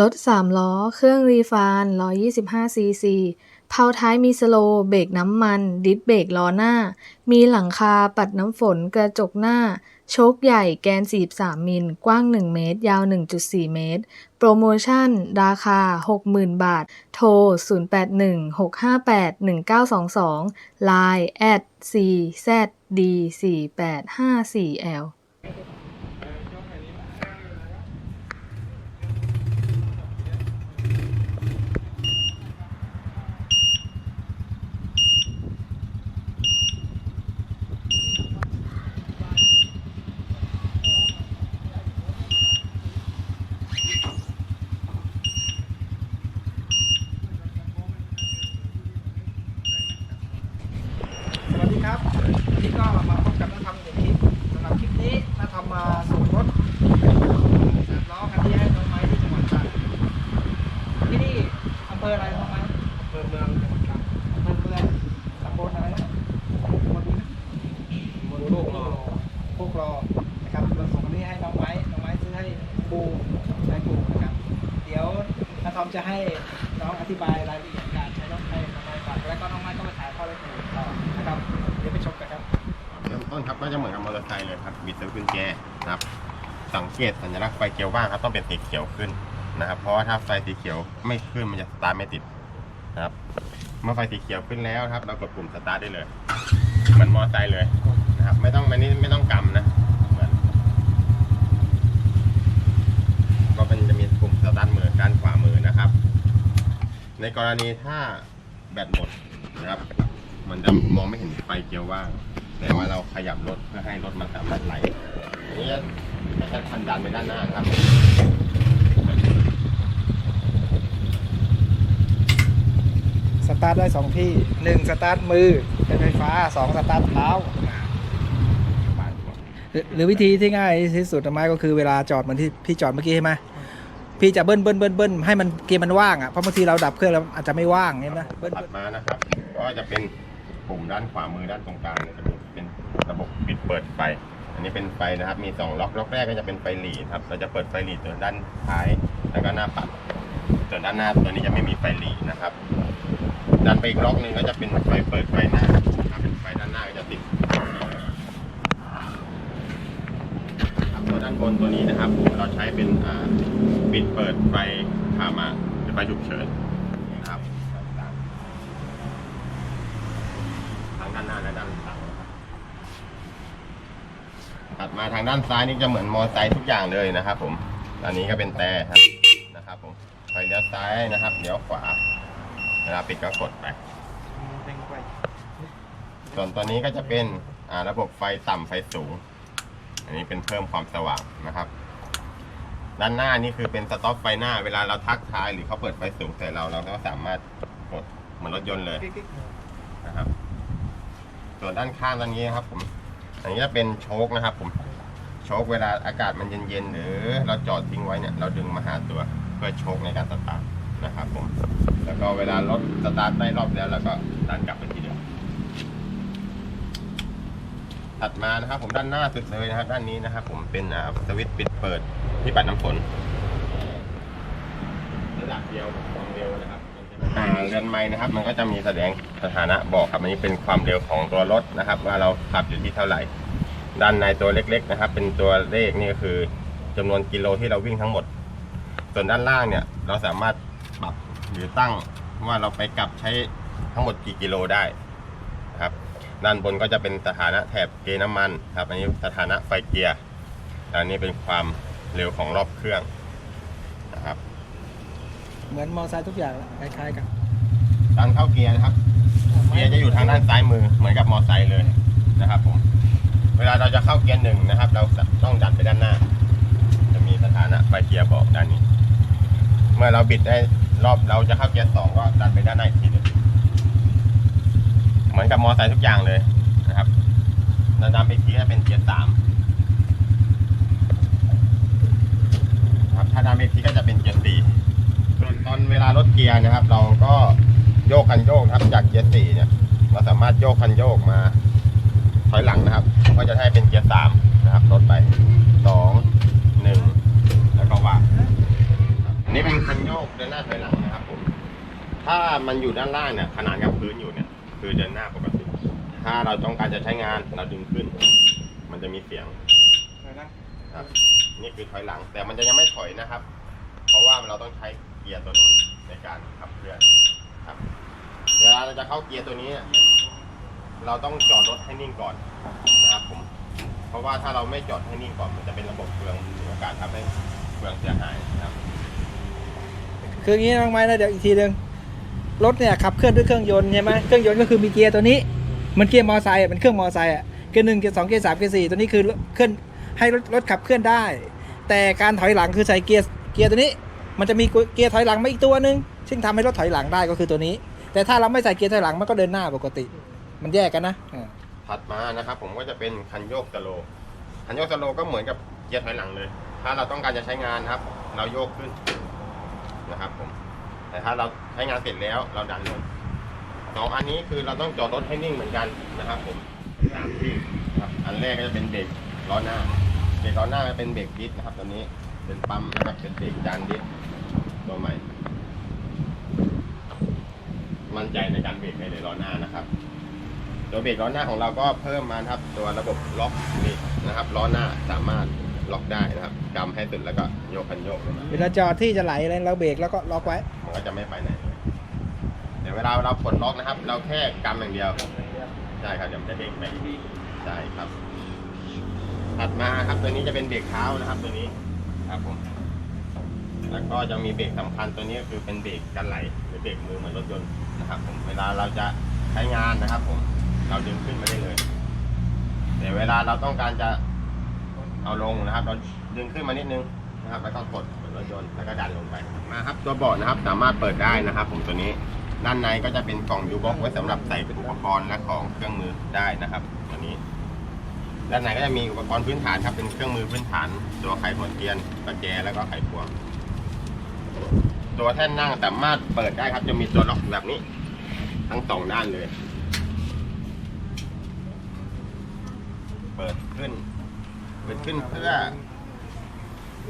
รถสามล้อ เครื่องรีฟาน125ซีซีเผาท้ายมีสโลว์เบรกน้ำมัน ดิสเบรกล้อหน้า มีหลังคาปัดน้ำฝนกระจกหน้า โชคใหญ่แกน 43 มิล กว้าง 1 เมตร ยาว 1.4 เมตร โปรโมชั่น ราคา 60,000 บาท โทร 0816581922 Line at czd4854l สวัสดีครับ วันนี้ก็มาพบกับน้าทำหนึ่งคลิปสำหรับคลิปนี้น้าทำมาส่งรถสามล้อคันนี้ให้น้องไม้ที่จังหวัดตรังที่นี่อำเภออะไรน้องไม้อำเภอเมืองจังหวัดตรังอำเภอเมืองตำบลอะไรนะตำบลนี้นะตำบลโคกรอโคกรอนะครับเราส่งอันนี้ให้น้องไม้น้องไม้ซื้อให้ปูใช้ปูนะครับ เดี๋ยวน้าท อมจะให้น้องอธิบายรายละเอียดการใช้รถให้น้องไม้ฟังแล้วก็น้องไม้ก็ไปถ่ายข้อได้ถูกต่อนะครับเดี๋ยวไปชมกันครับเริ่มต้นครับก็จะเหมือนกับมอเตอร์ไซค์เลยครับบิดสวิตช์กุญแจนะครับ สังเกตสัญลักษณ์ไฟเขียวว่างครับต้องเป็นสีเขียวขึ้นนะครับ เพราะว่าถ้าไฟสีเขียวไม่ขึ้นมันจะสตาร์ทไม่ติดนะครับ เมื่อไฟสีเขียวขึ้นแล้วครับ เรากดปุ่มสตาร์ทได้เลยเหมือนมอเตอร์ไซค์เลยนะครับ ไม่ต้องไม่นี่ไม่ต้องกำนะเหมือนก็เป็นจะมีปุ่มสตาร์ทมือ ด้านขวามือนะครับ ในกรณีถ้าแบตหมดนะครับ มันจะมองไม่เห็นไฟเขียวว่าง แต่ว่าเราขยับรถเพื่อให้รถมันสามารถไหลอันนี้จะใช้คันดันไปด้านหน้านะครับสตาร์ทได้สองที่หนึ่งสตาร์ทมือเป็นไฟฟ้าสองสตาร์ทเท้าหรือหรือวิธีที่ง่ายที่สุดนะไม้ก็คือเวลาจอดเหมือนที่พี่จอดเมื่อกี้ใช่ไหม พี่จะเบิ้ลเบิ้ลเบิ้ลเบิ้ลให้มันเกมมันว่างอะเพราะบางทีเราดับเครื่องแล้วอาจจะไม่ว่างเห็นไหมเบิ้ลถัดมานะครับ ก็จะเป็นปุ่มด้านขวามือด้านตรงกลางเนี่ยจะมีเป็นระบบปิดเปิดไฟ อันนี้เป็นไฟนะครับ มีสองล็อก ล็อกแรกก็จะเป็นไฟหลีดครับ เราจะเปิดไฟหลีดตัวด้านท้าย แล้วก็หน้าปัดส่วนด้านหน้าตัวนี้จะไม่มีไฟหลีดนะครับดันไปอีกล็อกหนึ่งก็จะเป็นไฟเปิดไฟหน้าครับไฟด้านหน้าก็จะติด ครับตัวด้านบนตัวนี้นะครับเราใช้เป็นปิดเปิดไฟพามาเป็นไฟฉุกเฉินนะครับทั้งด้านหน้าและด้านหลังนะครับถัดมาทางด้านซ้ายนี่จะเหมือนมอไซค์ทุกอย่างเลยนะครับ ผมอันนี้ก็เป็นแต่ครับนะครับผมไฟเลี้ยวซ้ายนะครับเลี้ยวขวา เวลาปิดก็กดไป ส่วนตัวนี้ก็จะเป็นระบบไฟต่ำไฟสูง อันนี้เป็นเพิ่มความสว่างนะครับ ด้านหน้านี่คือเป็นสต็อปไฟหน้า เวลาเราทักทายหรือเขาเปิดไฟสูงใส่เราเราก็สามารถกดเหมือนรถยนต์เลยนะครับ ส่วนด้านข้างด้านนี้ครับ ผม อันนี้จะเป็นโชคนะครับ ผม โชคเวลาอากาศมันเย็นๆหรือ เราจอดทิ้งไว้เนี่ย เราดึงมาหาตัวเพื่อโชคในการสตาร์ทนะครับ ผม แล้วก็เวลารถสตาร์ทได้รอบแล้วเราก็ดันกลับไปทีเดิม ถัดมานะครับ ผมด้านหน้าสุดเลยนะครับด้านนี้นะครับผมเป็นสวิตช์ปิดเปิดที่ปัดน้ำฝนระดับเดียวความเร็วนะครับเรือนไม้นะครับ มันก็จะมีแสดงสถานะบอกครับอันนี้เป็นความเร็วของตัวรถนะครับ ว่าเราขับอยู่ที่เท่าไหร่ ด้านในตัวเล็ก ๆ นะครับ เป็นตัวเลขนี่ก็คือจำนวนกิโลที่เราวิ่งทั้งหมด ส่วนด้านล่างเนี่ย เราสามารถปรับหรือตั้งว่าเราไปกลับใช้ทั้งหมดกี่กิโลได้ ด้านบนก็จะเป็นสถานะแถบเกยร์น้ำมันครับ อันนี้สถานะไฟเกียร์อันนี้เป็นความเร็วของรอบเครื่องนะครับ เหมือนมอเตอร์ไซค์ทุกอย่างแหละคล้ายๆกันการเข้าเกียร์นะครับ เกียร์จะอยู่ทางด้านซ้ายมือเหมือนกับมอไซค์เลยนะครับผม เวลาเราจะเข้าเกียร์หนึ่งนะครับ เราต้องดันไปด้านหน้า จะมีสถานะไฟเกียร์บอกด้านนี้ เมื่อเราบิดได้รอบเราจะเข้าเกียร์สองก็ดันไปด้านหน้าอีกทีหนึ่ง เหมือนกับมอไซค์ทุกอย่างเลยนะครับเราดันไปอีกทีก็เป็นเกียร์สามครับถ้าดันไปอีกทีก็จะเป็นเกียร์สี่ส่วนตอนเวลาลดเกียร์นะครับ เราก็โยกคันโยกครับจากเกียร์สี่เนี่ยเราสามารถโยกคันโยกมาถอยหลังนะครับ ก็จะให้เป็นเกียร์สามนะครับลดไปสองหนึ่งแล้วก็ว่างครับนี่เป็นคันโยกเดินหน้าถอยหลังนะครับผมถ้ามันอยู่ด้านล่างเนี่ยขนานกับพื้นอยู่เนี่ย คือเดินหน้าปกติ ถ้าเราต้องการจะใช้งานเราดึงขึ้น มันจะมีเสียงครับ นี่คือถอยหลัง แต่มันจะยังไม่ถอยนะครับ เพราะว่าเราต้องใช้เกียร์ตัวนู้นในการขับเคลื่อนครับ เวลาเราจะเข้าเกียร์ตัวนี้ เราต้องจอดรถให้นิ่งก่อนนะครับผม เพราะว่าถ้าเราไม่จอดให้นิ่งก่อน มันจะเป็นระบบเฟืองมีโอกาสทำให้เฟืองเสียหายนะครับ คืออย่างนี้น้องไม้นะเดี๋ยวอีกทีหนึ่ง รถเนี่ยขับเคลื่อนด้วยเครื่องยนต์ใช่ไหมเครื่องยนต์ก็คือมีเกียร์ตัวนี้มันเกียร์มอไซค์อะเป็นเครื่องมอไซค์อะเกียร์หนึ่งเกียร์สองเกียร์สามเกียร์สี่ตัวนี้คือเคลื่อนให้รถรถขับเคลื่อนได้ แต่การถอยหลังคือใส่เกียร์เกียร์ตัวนี้ มันจะมีเกียร์ถอยหลังมาอีกตัวหนึ่งซึ่งทำให้รถถอยหลังได้ก็คือตัวนี้ แต่ถ้าเราไม่ใส่เกียร์ถอยหลังมันก็เดินหน้าปกติ มันแยกกันนะถัดมานะครับ ผมก็จะเป็นคันโยกสโลคันโยกสโลก็เหมือนกับเกียร์ถอยหลังเลย ถ้าเราต้องการจะใช้งานครับ เราโยกขึ้นนะครับผม แต่ถ้าเราใช้งานเสร็จแล้วเราดันลงสองอันนี้คือเราต้องจอดรถให้นิ่งเหมือนกันนะครับผมสามที่นะครับอันแรกก็จะเป็นเบรกล้อหน้าเบรกล้อหน้าจะเป็นเบรกดิสนะครับตัวนี้เป็นปั๊มนะครับเป็นเบรกจานดิสตัวใหม่ มั่นใจในการเบรกในเลยล้อหน้านะครับตัวเบรกล้อหน้าของเราก็เพิ่มมาครับ ตัวระบบล็อกนี่นะครับล้อหน้าสามารถ ล็อกได้นะครับกำให้สุดแล้วก็โยกคันโยกลงมาเวลาจอดที่จะไหลอะไรเราเบรกแล้วก็ล็อกไว้ มันก็จะไม่ไปไหนเลยเดี๋ยวเวลาเราปลดล็อกนะครับ เราแค่กำอย่างเดียวใช่ครับเดี๋ยวมันจะเด้งไปใช่ครับ ถัดมาครับตัวนี้จะเป็นเบรกเท้านะครับ ตัวนี้ครับผมแล้วก็จะมีเบรกสำคัญตัวนี้ก็คือเป็นเบรกกันไหลหรือเบรกมือเหมือนรถยนต์นะครับ ผมเวลาเราจะใช้งานนะครับ ผมเราดึงขึ้นมาได้เลยแต่เวลาเราต้องการจะ เอาลงนะครับ เราดึงขึ้นมานิดนึงนะครับ แล้วก็กดเหมือนรถยนต์แล้วก็ดันลงไปมาครับตัวเบาะนะครับสามารถเปิดได้นะครับ ผมตัวนี้ด้านในก็จะเป็นกล่องยูบ็อกไว้สำหรับใส่อุปกรณ์และของเครื่องมือได้นะครับ ตัวนี้ ด้านในก็จะมีอุปกรณ์พื้นฐานครับเป็นเครื่องมือพื้นฐาน ตัวไขหัวเทียนประแจแล้วก็ไขควง ตัวแท่นนั่งสามารถเปิดได้ครับ จะมีตัวล็อกแบบนี้ ทั้งสองด้านเลย เปิดขึ้น เปิดขึ้นเพื่อ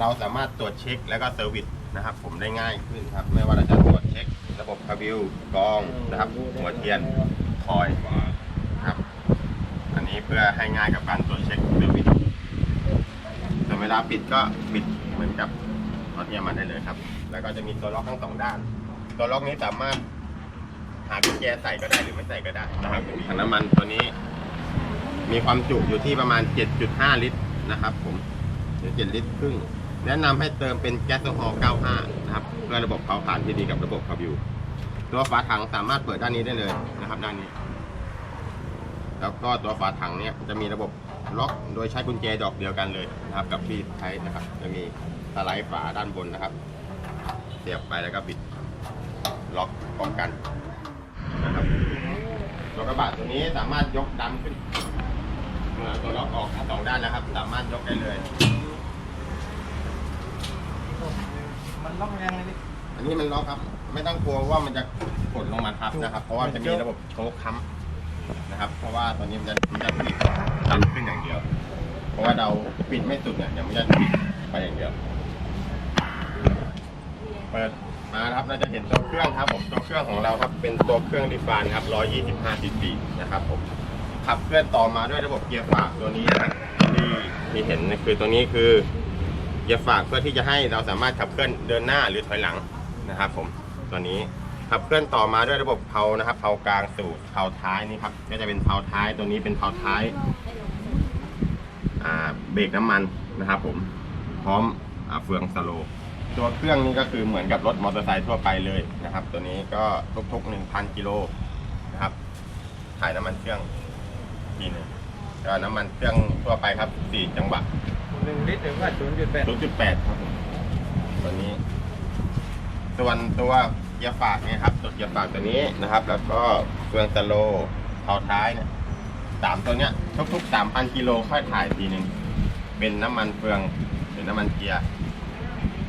เราสามารถตรวจเช็คแล้วก็เซอร์วิสนะครับ ผมได้ง่ายขึ้นครับ ไม่ว่าเราจะตรวจเช็ค ระบบคาบิลกองนะครับ หัวเทียนคอยครับ อันนี้เพื่อให้ง่ายกับการตรวจเช็คเซอร์วิสแต่เวลาปิดก็ปิดเหมือนกับรถเทียมมาได้เลยครับ แล้วก็จะมีตัวล็อกทั้งสองด้าน ตัวล็อกนี้สามารถหากุญแจใส่ก็ได้หรือไม่ใส่ก็ได้นะครับถังน้ำมันตัวนี้ มีความจุอยู่ที่ประมาณ 7.5 ลิตร นะครับผมหรือ7ลิตรครึ่งแนะนำให้เติมเป็นแก๊สโซฮอล์95 นะครับเพื่อระบบเผาผลาญที่ดีกับระบบคาร์บิวตัวฝาถังสามารถเปิดด้านนี้ได้เลยนะครับ ด้านนี้ แล้วก็ตัวฝาถังเนี่ยจะมีระบบล็อกโดยใช้กุญแจดอกเดียวกันเลยนะครับ กับที่ใช้นะครับ จะมีสไลด์ฝาด้านบนนะครับเสียบไปแล้วก็บิดล็อกป้องกันนะครับตัวกระบะตัวนี้สามารถยกดันขึ้น อตัวล็อกออกทั้งสองด้านนะครับ สามารถยกได้เลย มันล็อกแรงเลยอันนี้มันล็อกครับ ไม่ต้องกลัวว่ามันจะกดลงมาทับนะครับ เพราะว่าจะมีระบบโชคค้ำนะครับ เพราะว่าตอนนี้มันจะมันจะปิดดันขึ้นอย่างเดียว เพราะว่าเราปิดไม่สุดเนี่ยเดี๋ยวมันจะปิดไปอย่างเดียว เปิดมาครับเราจะเห็นตัวเครื่องครับผมตัวเครื่องของเราครับเป็นตัวเครื่องดิฟานครับ125 cc นะครับผม ขับเคลื่อนต่อมาด้วยระบบเกียร์ฝากตัวนี้นะครับที่ที่เห็นคือตัวนี้คือเกียร์ฝากเพื่อที่จะให้เราสามารถขับเคลื่อนเดินหน้าหรือถอยหลังนะครับ ผมตัวนี้ขับเคลื่อนต่อมาด้วยระบบเพานะครับเพากลางสู่เพาท้ายนี่ครับก็จะเป็นเพาท้ายตัวนี้เป็นเพาท้ายอ่าเบรกน้ำมันนะครับ ผมพร้อมอาเฟืองสโลว์ตัวเครื่องนี้ก็คือเหมือนกับรถมอเตอร์ไซค์ทั่วไปเลยนะครับ ตัวนี้ก็ทุกๆ1,000กิโลนะครับถ่ายน้ำมันเครื่อง ทีหนึงก็น้ำมันเครื่องทั่วไปครับ4จังหวะหนึ่งลิตรหรือว่าศูนย์จุดแปด0.8ครับผมตัวนี้ ส่วนตัวเกียร์ฝากเนี่ยครับตัวเกียร์ฝากตัวนี้นะครับ แล้วก็เฟืองสโลว์เท้าท้ายเนี่ยสามตัวเนี้ยทุกๆ3,000กิโลค่อยถ่ายทีหนึ่งเป็นน้ำมันเฟืองหรือน้ำมันเกียร์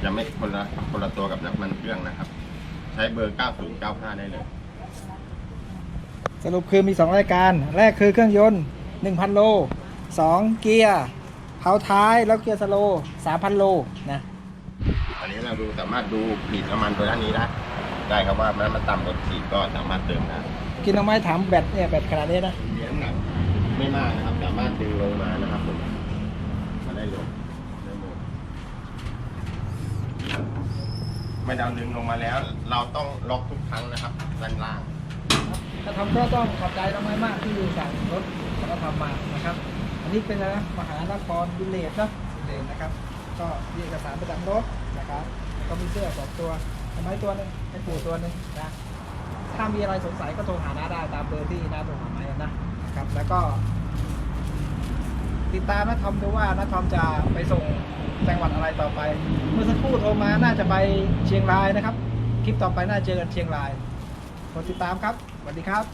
จะไม่คนละคนละตัวกับน้ำมันเครื่องนะครับ ใช้เบอร์ 9095 ได้เลย สรุปคือมี 2 รายการ แรกคือเครื่องยนต์ 1,000 โล 2 เกียร์เผาท้ายแล้วเกียร์สโลว์3,000 โลนะแต่อันนี้เราดูสามารถดูขีดน้ำมันตัวด้านนี้ได้ได้ครับว่ามันมันต่ำกว่าขีดก็สามารถเติมได้กินเอาไม้ถามแบตเนี่ยแบตขนาดนี้นะเลี้ยงหนักไม่มากนะครับ สามารถดึงลงมานะครับผมมาได้ลงได้ลงไม่ดาวดึงลงมาแล้ว เราต้องล็อกทุกครั้งนะครับด้านล่าง ถ้าทำก็ต้องขอบใจน้องไม้มากที่สั่งรถแล้วทำมานะครับ อันนี้เป็นอะไรนะมหานครวิลเลจนะวิลเลจนะครับ ก็มีเอกสารประจำรถนะครับก็มีเสื้อสองตัวทำไมตัวหนึงให้ปู่ตัวหนึงนะถ้ามีอะไรสงสัยก็โทรหาน้าได้ตามเบอร์ที่น้าโทรหาไม้นะนะครับ แล้วก็ ติดตามน้าทอมดูว่าน้าทอมจะไปส่งจังหวัดอะไรต่อไป เมื่อสักครู่โทรมาน่าจะไปเชียงรายนะครับ คลิปต่อไปน่าเจอกันเชียงรายกดติดตามครับ วัสดีครับ